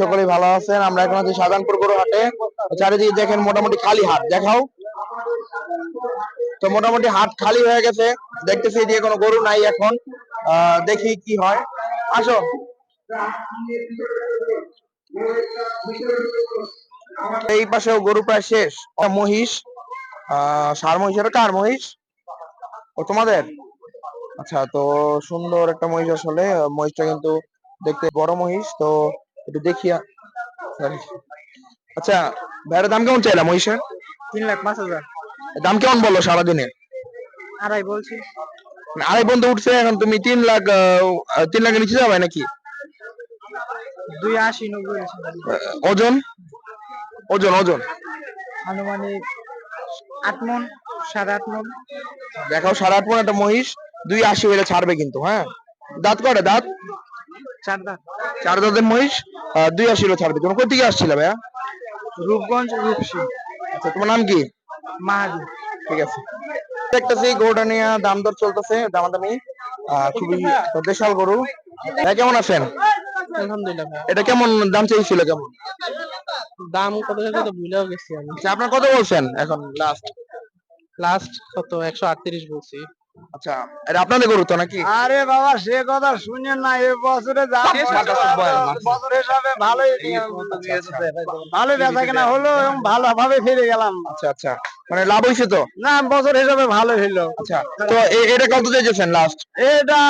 সকলেই ভালো আছেন। আমরা এখন আছি সাধারণপুর গরু হাটে চারিদিকে দেখেন মোটামুটি খালি হাট, দেখাও। তো মোটামুটি হাট খালি হয়ে গেছে। দেখতেছি এদিকে কোনো গরু নাই এখন। দেখি কি হয়। আসো। এই পাশেও গরু প্রায় শেষ। মহিষ। সার মহিষ। এটা কার মহিষ? ও তোমাদের? আচ্ছা তো সুন্দর একটা মহিষ আসলে। মহিষটা কিন্তু দেখতে বড় মহিষ। তো একটু দেখিয়া আচ্ছা ভাইয়ের দাম কেমন চাইলা মহিষের? তিন লাখ পাঁচ হাজার। দাম কেমন বলল সারাদিনে? আড়াই বলছি। মানে আড়াই পর্যন্ত উঠছে এখন তুমি তিন লাখ তিন লাখের নিচে যাবে নাকি? দুই আশি নব্বই ওজন? ওজন ওজন। আনুমানিক আট মন সাড়ে আট মন। দেখাও সাড়ে আট মন একটা মহিষ দুই আশি হইলে ছাড়বে কিন্তু হ্যাঁ? দাঁত কটা দাঁত? চার দাঁত চার দাঁতের মহিষ দুই আশি হলে ছাড়বে তুমি কোথেকে আসছিলে ভাইয়া? রূপগঞ্জ রূপসী। আচ্ছা তোমার নাম কি? মাহাদি। ঠিক আছে। দেখতেছি গরুটা নিয়ে দাম দর চলতেছে দামাদামি। খুবই দেশাল গরু। ভাই কেমন আছেন? আলহামদুলিল্লাহ এটা কেমন দাম চাইছিল কেমন? দাম কত টাকা তো ভুলেও গেছি আমি। আচ্ছা আপনার কত বলছেন এখন লাস্ট লাস্ট কত? একশো আটত্রিশ বলছি। আচ্ছা আপনাদের গরু তো নাকি? আরে বাবা সে কথা শুনেন না এ বছরে যা বছর হিসাবে ভালোই ভালোই বেচা কেনা হলো এবং ভালো ভাবে ফিরে গেলাম। আচ্ছা আচ্ছা। মানে লাভ তো? না বছর হিসাবে ভালো হইল। আচ্ছা তো এটা কত চাইছেন লাস্ট এটা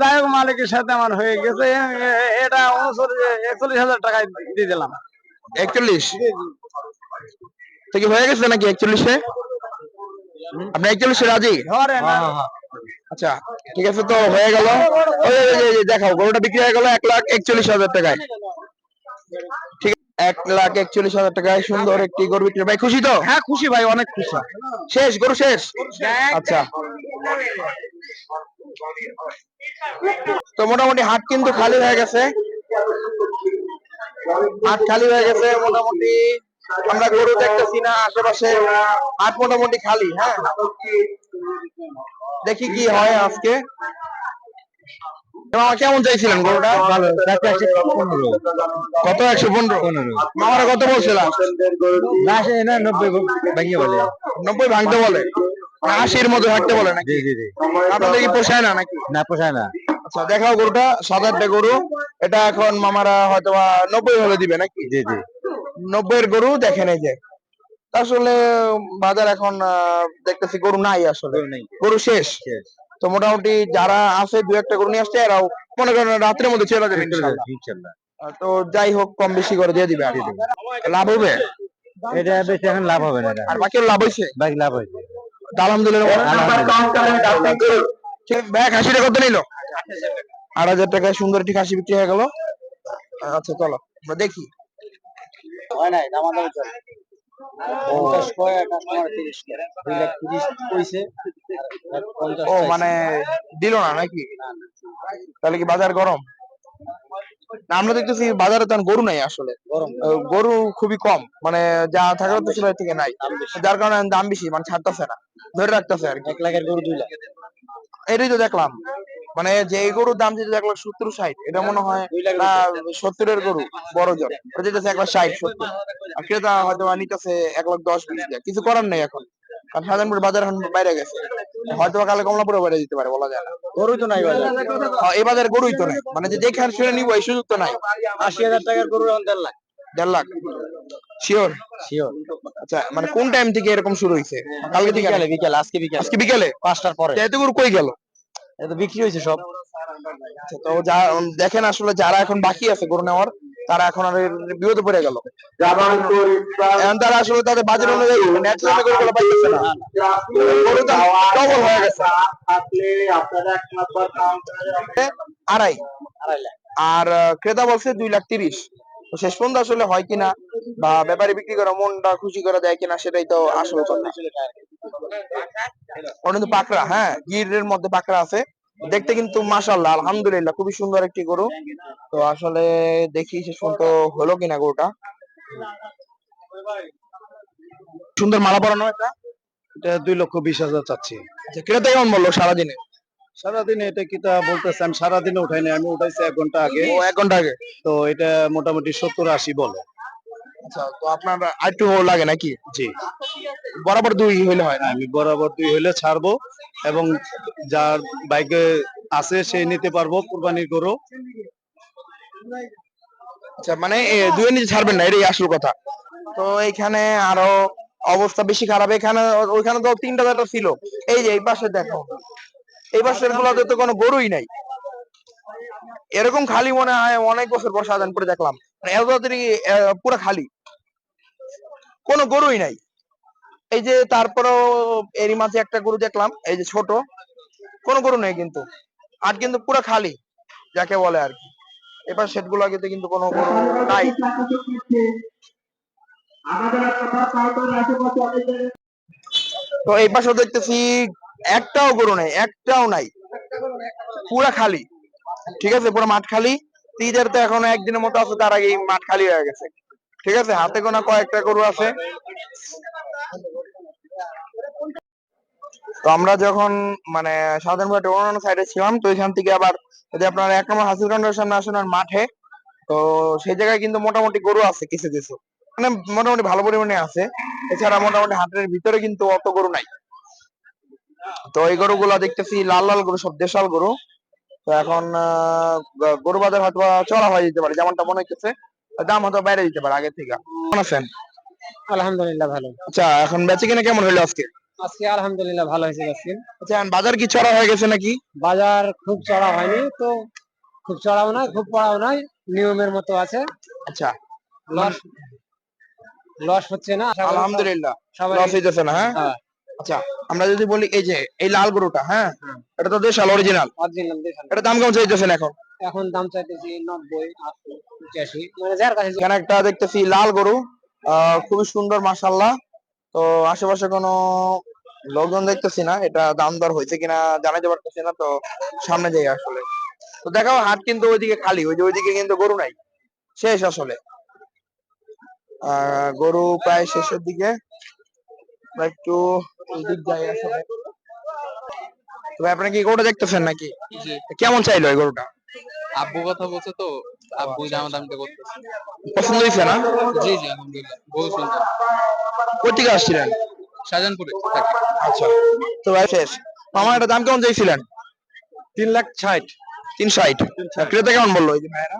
যাই হোক মালিকের সাথে আমার হয়ে গেছে। এটা উনচল্লিশ একচল্লিশ হাজার টাকায় দিয়ে দিলাম। একচল্লিশ? তো কি হয়ে গেছে নাকি একচল্লিশে? আপনি একচল্লিশে রাজি? আচ্ছা ঠিক আছে তো হয়ে গেল। দেখাও গরুটা বিক্রি হয়ে গেল এক লাখ একচল্লিশ হাজার টাকায়। ঠিক এক লাখ একচল্লিশ হাজার টাকায় সুন্দর একটি গরু বিক্রি। ভাই খুশি তো? হ্যাঁ খুশি ভাই অনেক খুশি। শেষ? গরু শেষ। আচ্ছা। তো মোটামুটি হাট কিন্তু খালি হয়ে গেছে। হাট খালি হয়ে গেছে মোটামুটি। আমরা গরু দেখতেছি না আশেপাশে হাট মোটামুটি খালি হ্যাঁ? দেখি কি হয় আজকে। মামা কেমন চাইছিলেন গরুটা? ভালো কত একশো পনেরো? মামারা কত বলছিলাম না নব্বই ভাঙিয়ে বলে। নব্বই ভাঙতে বলে? আশির মধ্যে থাকতে বলে নাকি? জি জি আপনাদের কি পোষায় না নাকি? না পোষায় না। আচ্ছা দেখাও গরুটা সাদা একটা গরু। এটা এখন মামারা হয়তো নব্বই হলে দিবে নাকি? জি জি। নব্বই এর গরু দেখেন এই যে। আসলে বাজার এখন আহ, দেখতেছি গরু নাই আসলে। গরু শেষ। তো মোটামুটি যারা আছে দু একটা গরু নিয়ে আসছে এরাও মনে করেন রাত্রের মধ্যে চলে যাবে তো যাই হোক কম বেশি করে দিয়ে দিবে। আর কি। লাভ হবে? এটা বেশি এখন লাভ হবে না আর বাকি লাভ হয়েছে? বাকি লাভ হয়েছে। তো আলহামদুলিল্লাহ ঠিক, হাসিটা কত নিল? আট হাজার টাকায় সুন্দর একটি খাসি বিক্রি হয়ে গেল। আচ্ছা চলো দেখি। হয় নাই? দামাদামি চলে পঞ্চাশ কয় একটা তিরিশ দুই লাখ তিরিশ কইছে। ও মানে দিল না নাকি? তাহলে কি বাজার গরম? না, আমরা দেখতেছি বাজারে তো গরু নাই আসলে। গরম গরু খুবই কম। মানে যা থাকার তো সেটা থেকে নাই। যার কারণে দাম বেশি মানে ছাড়তেছে না। ধরে রাখতেছে আর কি। এক লাখের গরু দুই লাখ। এটাই তো দেখলাম। মানে যে এই গরুর দাম যেটা এক লাখ সত্তর ষাট এটা মনে হয় সত্তরের গরু বড় জন। ওটা যেতেছে এক লাখ ষাট সত্তর। আর ক্রেতা হয়তো নিতেছে এক লাখ দশ বিশ কিছু করার নেই এখন। কারণ সাধারণপুর বাজার এখন বাইরে গেছে। হয়তো কালে কমলাপুরে বাইরে দিতে পারে বলা যায় না। গরু তো নাই বাজার। হ্যাঁ, এই বাজারে গরুই তো নাই। মানে যে দেখে আর শুনে নিবো এই সুযোগ তো নাই। আশি হাজার টাকার গরু এখন দেড় লাখ। দেড় লাখ? শিওর শিওর আচ্ছা মানে কোন টাইম থেকে এরকম শুরু হয়েছে? কালকে থেকে? বিকালে বিকালে। আজকে বিকালে। আজকে বিকেলে? পাঁচটার পরে। এত গরু কই গেল? এটা বিক্রি হয়েছে সব। তো যা, দেখেন আসলে যারা এখন বাকি আছে গরু নেওয়ার, তারা এখন আর বিপদে পড়ে গেল। এখন তারা আসলে তাদের বাজেট অনুযায়ী ন্যাচারাল গরুগুলো পাইতেছে না। গরু ডবল হয়ে গেছে। আড়াই। আর ক্রেতা বলছে দুই লাখ তিরিশ। শেষ পর্যন্ত আসলে হয় কিনা বা ব্যাপারে বিক্রি করা মনটা খুশি করা যায় কিনা সেটাই তো আসলে কথা ওটা কিন্তু পাকড়া হ্যাঁ গিরের মধ্যে পাকড়া আছে। দেখতে কিন্তু মাশাল্লাহ আলহামদুলিল্লাহ খুবই সুন্দর একটি গরু। তো আসলে দেখি শেষ পর্যন্ত হলো কিনা গরুটা। সুন্দর মালা পরানো এটা? এটা দুই লক্ষ বিশ হাজার চাচ্ছি। আচ্ছা ক্রেতা কেমন বলল সারাদিনে? সারাদিনে এটা কিটা বলতেছে আমি সারাদিনে উঠাইনি আমি উঠাইছি এক ঘণ্টা আগে। ও এক ঘণ্টা আগে। তো এটা মোটামুটি সত্তর আশি বলে। আচ্ছা তো আপনার আরেকটু লাগে নাকি? জি। বরাবর দুই হইলে হয়। না আমি বরাবর দুই হইলে ছাড়বো এবং যার বাইকে আছে সে নিতে পারব আচ্ছা মানে নিচে ছাড়বেন না এটাই আসল কথা। তো এইখানে আরও অবস্থা বেশি খারাপ। এখানে ওইখানে তো তিনটা চারটা ছিল। এই যে এই পাশে দেখো। এই পাশের গুলোতে তো কোনো গরুই নাই। এরকম খালি মনে হয় অনেক বছর পর সাজান করে দেখলাম। পুরো খালি। কোনো গরুই নাই। এই যে তারপরেও এরই মাঝে একটা গরু দেখলাম, এই যে ছোট, কোনো গরু নেই কিন্তু। আর কিন্তু পুরো খালি, যাকে বলে আর কি। এবার সেটগুলো কিন্তু কোনো গরু নাই। তো এই পাশে দেখতেছি, একটাও গরু নাই, একটাও নাই। পুরা খালি। ঠিক আছে, পুরো মাঠ খালি। তিদের তো এখন একদিনের মতো আছে, তার আগেই মাঠ খালি হয়ে গেছে। ঠিক আছে? হাতে গোনা কয়েকটা গরু আছে। তো আমরা যখন মানে সাধারণভাবে অন্যান্য সাইডে ছিলাম, তো এখান থেকে আবার যদি আপনার এক নম্বর হাসির গ্রাউন্ডের সামনে আসেন মাঠে, তো সেই জায়গায় কিন্তু মোটামুটি গরু আছে কিছু কিছু। মানে মোটামুটি ভালো পরিমাণে আছে। এছাড়া মোটামুটি হাটের ভিতরে কিন্তু অত গরু নাই। তো এই গরুগুলা দেখতেছি লাল লাল গরু, সব দেশাল গরু। তো এখন গরু বাজার হয়তো চড়া হয়ে যেতে পারে যেমনটা মনে হচ্ছে দাম হয়তো বাইরে যেতে পারে আগে থেকে। কেমন আছেন? আলহামদুলিল্লাহ ভালো। আচ্ছা এখন বেচে কিনা কেমন হইল আজকে? আজকে আলহামদুলিল্লাহ ভালো হয়েছে আজকে। আচ্ছা বাজার কি চড়া হয়ে গেছে নাকি? বাজার খুব চড়া হয়নি তো খুব চড়াও নয় খুব পড়াও নয় নিয়মের মতো আছে। আচ্ছা। লস লস হচ্ছে না আলহামদুলিল্লাহ। সবাই লস হইতেছে না হ্যাঁ? হ্যাঁ। আচ্ছা আমরা যদি বলি এই যে এই লাল গরুটা হ্যাঁ? এটা তো দেশাল অরিজিনাল এটা দাম কেমন চাইতেছেন এখন? এখন দাম চাইতেছি নব্বই আশি পঁচাশি মানে যার কাছে এখানে একটা দেখতেছি লাল গরু খুবই সুন্দর মাশাল্লাহ তো আশেপাশে কোনো লোকজন দেখতেছি না এটা দাম দর হয়েছে কিনা জানাতে পারতেছি না তো সামনে যাই আসলে। তো দেখাও হাট কিন্তু ওইদিকে খালি ওই যে ওইদিকে কিন্তু গরু নাই শেষ আসলে। আহ গরু প্রায় শেষের দিকে। আমরা একটু যাই আসলে তবে আপনি কি গরুটা দেখতেছেন নাকি? কেমন চাইলো এই গরুটা? আব্বু কথা বলছে তো আব্বু দাম দামটা করতেছে। পছন্দ হয়েছে না? জি জি আলহামদুলিল্লাহ বহু সুন্দর। কোথা থেকে আসছিলেন? শাহজাহানপুরে। আচ্ছা তো ভাই শেষ। মামা এটা দাম কেমন চাইছিলেন? তিন লাখ ষাট। তিন ষাট। ক্রেতা কেমন বলল এই যে ভাইয়েরা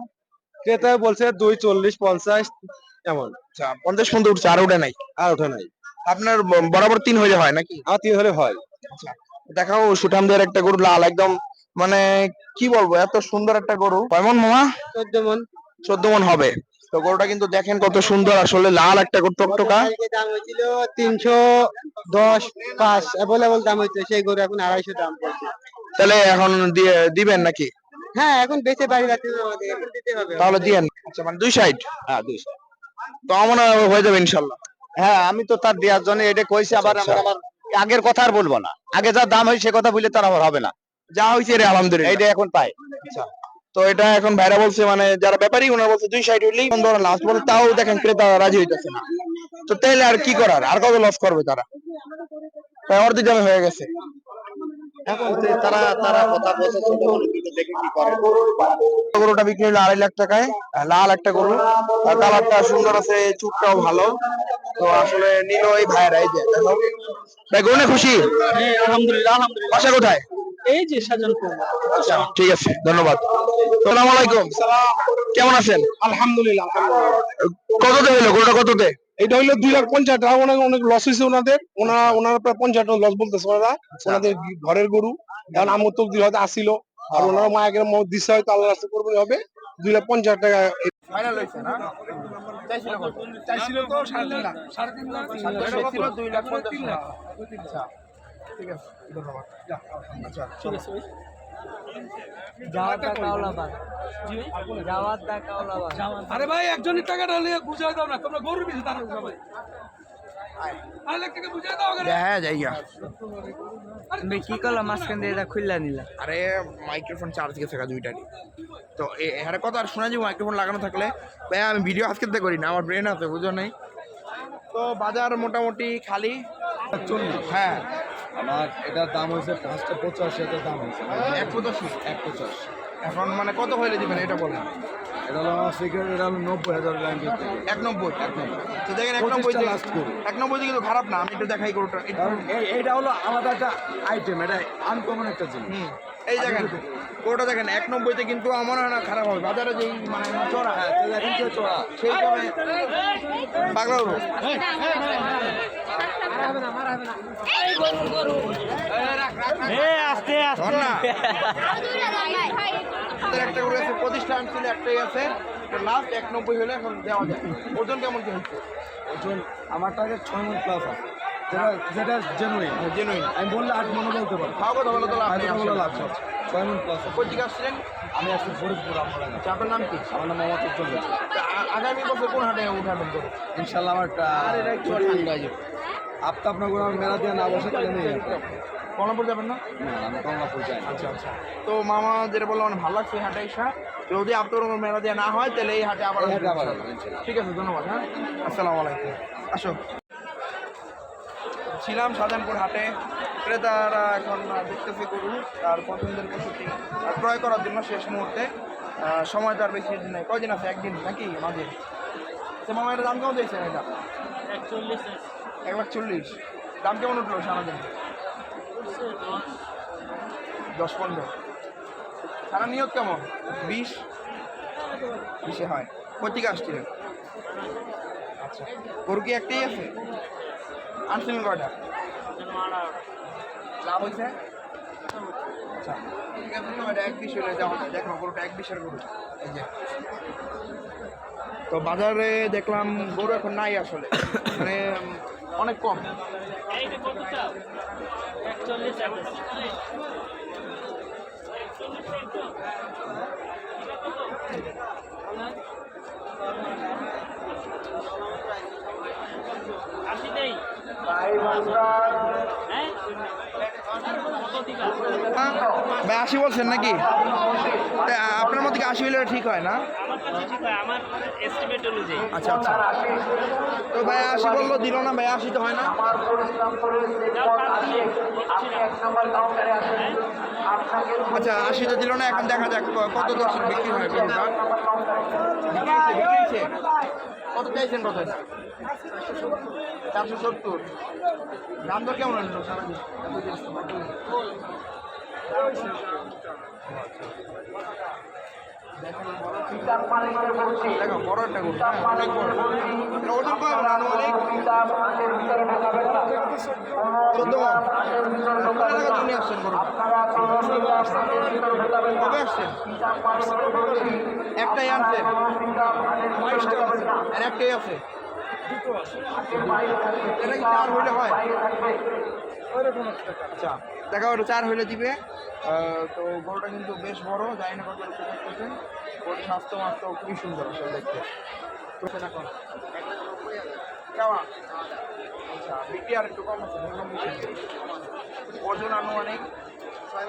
ক্রেতা বলছে দুই চল্লিশ পঞ্চাশ এমন। আচ্ছা পঞ্চাশ পর্যন্ত উঠছে আর ওটা নাই? আর ওঠে নাই। আপনার ব- বরাবর তিন হইলে হয় নাকি? আমার তিন হলে হয়। দেখাও সুঠামদের একটা গরু লাল একদম মানে কি বলব এত সুন্দর একটা গরু। কেমন মামা? চোদ্দ মন। চোদ্দ মন হবে। তো গরুটা কিন্তু দেখেন কত সুন্দর আসলে লাল একটা গরু টকটকা। কালকে দাম হয়েছিল তিনশো দশ পাঁচ অ্যাভেলেবল দাম হয়েছে সেই গরু এখন আড়াইশো দাম পড়ছে। তাহলে এখন দিয়ে দিবেন নাকি? হ্যাঁ এখন বেঁচে বাড়ি রাখতে হবে আমাদের এখন দিতে হবে। তাহলে দিয়েন। আচ্ছা মানে দুই সাইড হ্যাঁ দুইশো তো আমার মনে হয় হয়ে যাবে ইনশাল্লাহ। হ্যাঁ আমি তো তার দেওয়ার জন্য এটা কইছি আবার আচ্ছা। আমার আমার আগের কথা আর বলব না। আগে যা দাম হয় সে কথা বললে তার আবার হবে না। যা হয়েছে রে আলহামদুলিল্লাহ। এইটা এখন পাই। তো এটা এখন ভাইরা বলছে মানে যারা ব্যাপারী ওনারা বলছে দুই সাইড হইলেই ধরো লাস্ট বলে তাও দেখেন ক্রেতা রাজি হইতেছে না। তো তাইলে আর কি করার? আর কত লস করবে তারা? অর্ধেক দামে হয়ে গেছে। এখন তারা তারা কথা বলছে ছোট গরু কিন্তু দেখে কি করে। গরুটা বিক্রি হলো আড়াই লাখ টাকায় লাল একটা গরু। আর কালারটা সুন্দর আছে চুটটাও ভালো। তো আসলে নিল এই ভাইরা এই যে ভাই গরু খুশি? আলহামদুলিল্লাহ আলহামদুলিল্লাহ। বাসা কোথায়? এই যে সাজানপুর। আচ্ছা ঠিক আছে ধন্যবাদ। সালাম আলাইকুম। কেমন আছেন? আলহামদুলিল্লাহ কততে হইল গরুটা কততে? এটা হইল দুই লাখ পঞ্চাশ টাকা অনেক অনেক লস হয়েছে ওনাদের। ওনারা ওনারা প্রায় পঞ্চাশ টাকা লস বলতেছে ওনারা। ওনাদের ঘরের গরু। এখন আমার তো হয়তো আসিল আর ওনারা মায়ের মত দিচ্ছে হয়তো আল্লাহ রাস্তা করবে হবে। দুই লাখ পঞ্চাশ টাকা ফাইনাল হইছে না? চাইছিল চাইছিল তো সাড়ে তিন লাখ। সাড়ে তিন লাখ। ছিল দুই লাখ পঞ্চাশ আচ্ছা ঠিক আছে ধন্যবাদ। আচ্ছা চলো আরে ভাই একজনের টাকাটা নিয়ে বুঝাই দাও না তোমরা গরু বেশি তারা সবাই। টাকা বুঝাই দাও আগে। হ্যাঁ কি করলাম মাঝখান দিয়ে এটা খুললা নিলা? আরে মাইক্রোফোন চার্জ গেছে গা দুইটারই তো এখানে কথা আর শোনা যাবে মাইক্রোফোন লাগানো থাকলে। ভাই আমি ভিডিও আজকে করি না আমার ব্রেন আছে বুঝো নাই? তো বাজার মোটামুটি খালি। হ্যাঁ। আমার এটার দাম হয়েছে পাঁচটা পঁচাশি এটার দাম হয়েছে। এক পঁচাশি? এক পঁচাশ। এখন মানে কত হইলে দিবেন? এটা বলেন। এটা হলো আমার সিগারেট এটা হলো নব্বই হাজার এক নব্বই তো দেখেন এক নব্বই last এক নব্বই কিন্তু খারাপ না আমি একটু দেখাই কারণ এইটা হলো আলাদা একটা আইটেম এটা আনকমন একটা জিনিস হুম এই দেখেন গরুটা দেখেন এক নব্বইতে কিন্তু আমার হয় না খারাপ হবে বাজারে যেই মানে চড়া হ্যাঁ দেখেন চড়া সেই পাগলা না আমাদের একটা গরু আছে প্রতিষ্ঠান ছিল একটাই আছে লাস্ট এক নব্বই হলে এখন দেওয়া যায়। ওজন কেমন কি হচ্ছে ওজন আমার টার্গেট ছয় মন প্লাস আছে। যেটা যেটা জেনুইন জেনুইন আমি বললে আট মনে বলতে পারব খাওয়া কথা বলে তো লাভ নেই আট লাভ ছয় মন প্লাস আসছিলেন? আমি আসছি ফরিদপুর আপনার আচ্ছা, আপনার নাম কি? আমার নাম আগামী বছর কোন হাটে উঠাবেন ইনশাল্লাহ আমার মেলা দিয়ে না বসে কর্ণপুর যাবেন না? আমি কমলাপুর যাই আচ্ছা আচ্ছা। তো মামা যেটা বলল আমার ভালো লাগছে হাটে এসা। যদি আপনার কোনো মেলা দেওয়া না হয় তাহলে এই হাটে আবার। ঠিক আছে ধন্যবাদ হ্যাঁ? আসসালামু আলাইকুম। আসো। ছিলাম শাহজাহানপুর হাটে। ক্রেতারা এখন দেখতেছে গরু তার পছন্দের পশুটি আর ক্রয় করার জন্য শেষ মুহূর্তে। সময় তার বেশি দিন নেই। কয়দিন আছে? একদিন নাকি মাঝে? তো মামা এটা দাম কেমন দিয়েছে এটা? এক লাখ চল্লিশ। দাম কেমন উঠল সারাদিন? দশ পনেরো। সারা নিয়োগ কেমন? বিশ? বিশে হয়। কোথেকে আসছিলেন। আচ্ছা। গরু কি একটাই আছে? আনছিলেন কয়টা? লাভ হয়েছে? আচ্ছা। ঠিক আছে ধন্যবাদ এক বিশ হলে যাওয়া দেখো গরুটা এক বিশের গরু এই যে। তো বাজারে দেখলাম গরু এখন নাই আসলে। মানে অনেক কম। হ্যাঁ? আশি বলছেন নাকি তা আপনার মধ্যে কি আশি হলে ঠিক হয় না? আমার কাছে ঠিক হয় আমার এস্টিমেট অনুযায়ী। আচ্ছা আচ্ছা। তো ভাই আশি বলল দিল না ভাই আশি তো হয় না। আচ্ছা আশি তো দিল না এখন দেখা যাক কত দশ বিক্রি হয়? কত চাইছেন কত? চারশো সত্তর। দাম তো কেমন হলো সারাদিন হ্যাঁ, মন একটাই আনছেন একটাই আছে চার হইলে হয়? আচ্ছা দেখা ওটা চার হইলে দিবে। তো গরুটা কিন্তু বেশ বড়, জানি না কত করতেছেন গরুটা স্বাস্থ্য মাস্ত খুবই সুন্দর আসলে দেখতে। কেমন? আচ্ছা বিক্রি আর একটু কম আছে। ওজন আনুমানিক? ছয়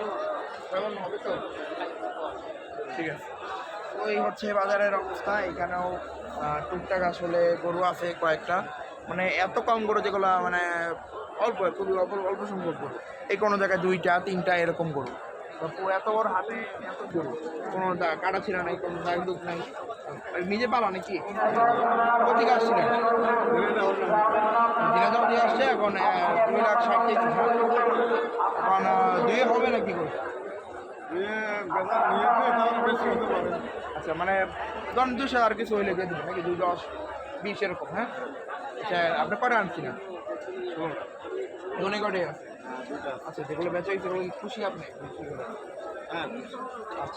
হবে তো? ঠিক আছে। ওই হচ্ছে বাজারের অবস্থা। এখানেও টুকটাক আসলে গরু আছে কয়েকটা। মানে এত কম গরু যেগুলো মানে অল্প, খুবই অল্প অল্প সংখ্যক গরু। এই কোনো জায়গায় দুইটা, তিনটা এরকম গরু। এত বড় হাতে এত গরু। কোনো কাটা ছিল নাই, কোনো দাগ দুগ নাই। নিজে পালা নাকি? কোথেকে দিনাজপুর দিয়ে আসছে, এখন দুই লাখ ষাট কেজি। এখন দুয়ে হবে নাকি গরু? আচ্ছা মানে ধরুন দুশো আর কিছু হইলে দিয়ে দেবেন নাকি দুই দশ বিশ এরকম হ্যাঁ? আচ্ছা আপনি কটা আনছি না কটে আছে। আচ্ছা যেগুলো বেচা সেগুলো খুশি আপনি? হ্যাঁ আচ্ছা।